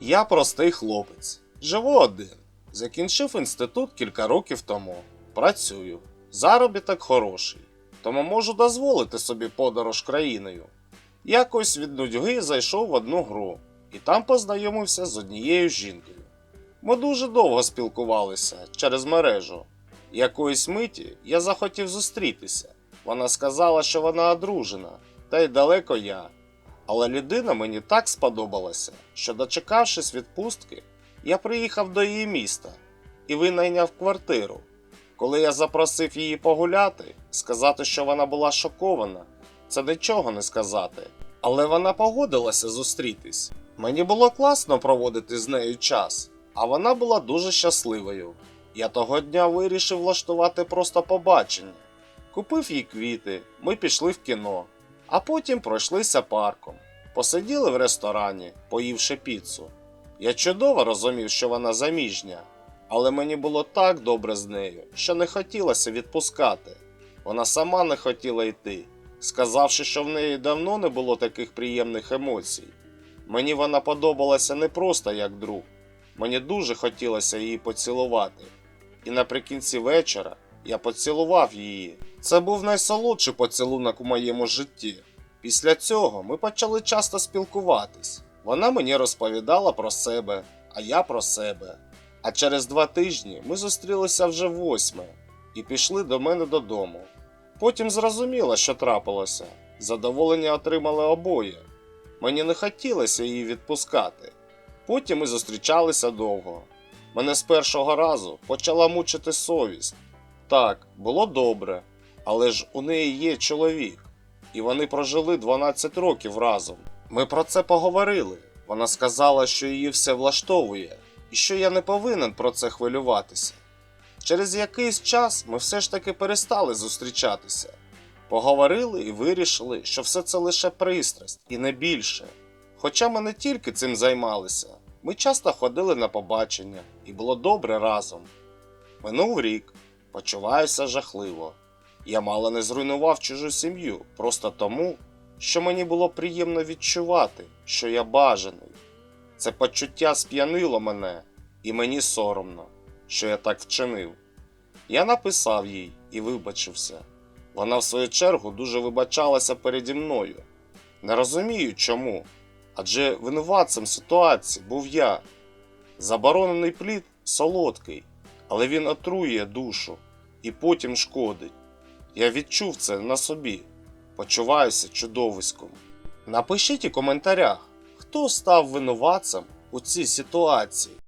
Я простий хлопець. Живу один. Закінчив інститут кілька років тому. Працюю. Заробіток хороший. Тому можу дозволити собі подорож країною. Якось від нудьги зайшов в одну гру і там познайомився з однією жінкою. Ми дуже довго спілкувалися через мережу. Якоїсь миті я захотів зустрітися. Вона сказала, що вона одружена, та й далеко я. Але людина мені так сподобалася, що, дочекавшись відпустки, я приїхав до її міста і винайняв квартиру. Коли я запросив її погуляти, сказати, що вона була шокована, це нічого не сказати. Але вона погодилася зустрітись. Мені було класно проводити з нею час, а вона була дуже щасливою. Я того дня вирішив влаштувати просто побачення. Купив їй квіти, ми пішли в кіно, а потім пройшлися парком. Посиділи в ресторані, поївши піцу. Я чудово розумів, що вона заміжня, але мені було так добре з нею, що не хотілося відпускати. Вона сама не хотіла йти, сказавши, що в неї давно не було таких приємних емоцій. Мені вона подобалася не просто як друг, мені дуже хотілося її поцілувати. І наприкінці вечора я поцілував її. Це був найсолодший поцілунок у моєму житті. Після цього ми почали часто спілкуватись. Вона мені розповідала про себе, а я про себе. А через два тижні ми зустрілися вже восьме і пішли до мене додому. Потім зрозуміла, що трапилося. Задоволення отримали обоє. Мені не хотілося її відпускати. Потім ми зустрічалися довго. Мене з першого разу почала мучити совість. Так, було добре, але ж у неї є чоловік, і вони прожили 12 років разом. Ми про це поговорили. Вона сказала, що її все влаштовує, і що я не повинен про це хвилюватися. Через якийсь час ми все ж таки перестали зустрічатися. Поговорили і вирішили, що все це лише пристрасть і не більше. Хоча ми не тільки цим займалися, ми часто ходили на побачення і було добре разом. Минув рік, почуваюся жахливо. Я мало не зруйнував чужу сім'ю просто тому, що мені було приємно відчувати, що я бажаний. Це почуття сп'янило мене, і мені соромно, що я так вчинив. Я написав їй і вибачився. Вона, в свою чергу, дуже вибачалася переді мною. Не розумію чому, адже винуватцем ситуації був я. Заборонений плід солодкий, але він отруює душу і потім шкодить. Я відчув це на собі, почуваюся чудовиськом. Напишіть у коментарях, хто став винуватцем у цій ситуації.